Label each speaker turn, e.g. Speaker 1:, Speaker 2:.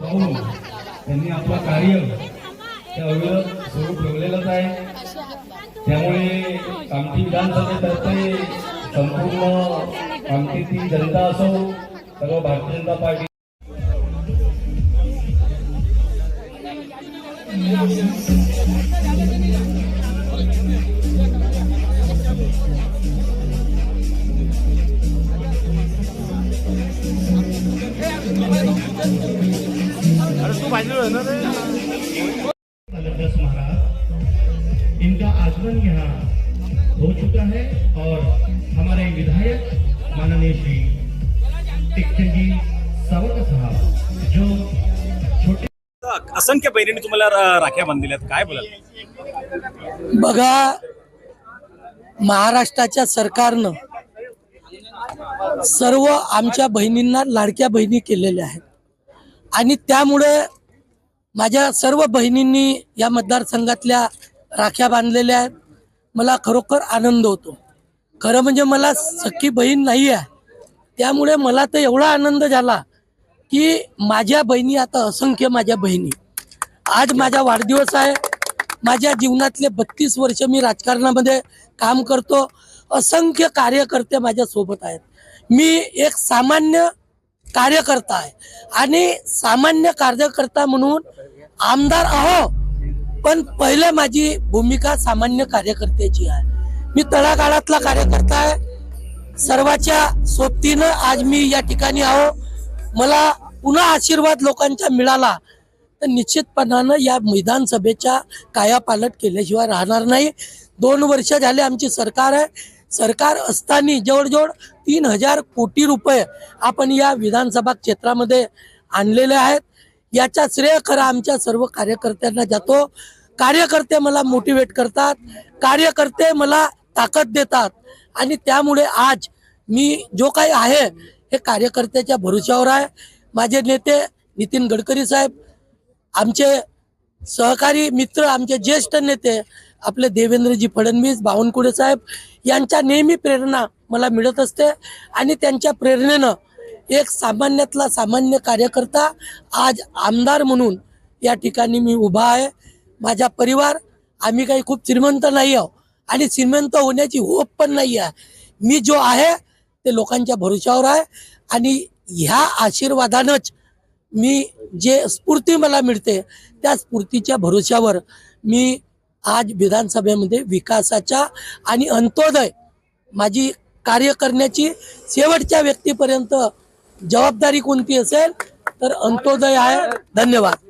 Speaker 1: हो त्यांनी आपलं कार्य ते सुरू ठेवलेलंच आहे. त्यामुळे कामठी विधानसभेतर्फे संपूर्ण कामठीतील जनता असो सर्व भारतीय जनता पार्टी
Speaker 2: महाराज इनका आगमन यहाँ हो चुका है और हमारे विधायक माननीय श्री सावंत साहब जो छोटे
Speaker 3: असंख्य बहिणींनी तुम्हाला रा- राख्या बांधलेल्या आहेत. काय बोलाल?
Speaker 4: बघा महाराष्ट्राच्या सरकारनं सर्व आमच्या बहिणींना लाडक्या बहिणी केलेल्या आहेत. आणि त्यामुळे माझ्या सर्व बहिणींनी या मतदारसंघातल्या राख्या बांधलेल्या आहेत. मला खरोखर आनंद होतो. खरं म्हणजे मला सख्खी बहीण नाही आहे. त्यामुळे मला तर एवढा आनंद झाला की माझ्या बहिणी आता असंख्य माझ्या बहिणी. आज माझा वाढदिवस आहे. माझ्या जीवनातले बत्तीस वर्ष मी राजकारणामध्ये काम करतो. असंख्य कार्यकर्ते माझ्यासोबत आहेत. मी एक सामान्य कार्यकर्ता आहे. आणि सामान्य कार्यकर्ता म्हणून आमदार आहो पण पहिले माझी भूमिका सामान्य कार्यकर्त्याची आहे. मी तळागाळातला कार्यकर्ता आहे. सर्वाच्या सोबतीनं आज मी या ठिकाणी आहो. मला पुन्हा आशीर्वाद लोकांचा मिळाला तर निश्चितपणानं या मैदान सभेच्या कायापालट केल्याशिवाय राहणार नाही. दोन वर्ष झाले आमची सरकार आहे. सरकार असताना जवळजवळ तीन हजार कोटी रुपये आपण या विधानसभा क्षेत्रामध्ये आणलेले आहेत. याचा श्रेय खरा आमच्या सर्व कार्यकर्त्यांना जातो. कार्यकर्ते मला मोटिवेट करतात. कार्यकर्ते मला ताकद देतात. आणि त्यामुळे आज मी जो काही आहे हे कार्यकर्त्याच्या भरोश्यावर आहे. माझे नेते नितीन गडकरी साहेब आमचे सहकारी मित्र आमचे ज्येष्ठ नेते आपले देवेंद्रजी फडणवीस बावनकुळे साहेब यांच्या नेहमी प्रेरणा मला मिळत असते आणि त्यांच्या प्रेरणेनं एक सामान्यातला सामान्य कार्यकर्ता आज आमदार म्हणून या ठिकाणी मी उभा आहे. माझा परिवार आम्ही काही खूप श्रीमंत नाही आहो आणि श्रीमंत होण्याची होप पण नाही आहे. मी जो आहे ते लोकांच्या भरोशावर आहे आणि ह्या आशीर्वादानंच मी जे स्फूर्ती मला मिळते त्या स्फूर्तीच्या भरोश्यावर मी आज विधानसभेमध्ये विकासाच्या आणि अंत्योदय माझी कार्य करण्याची शेवटच्या व्यक्तीपर्यंत जबाबदारी कोणती असेल तर अंत्योदय आहे. धन्यवाद.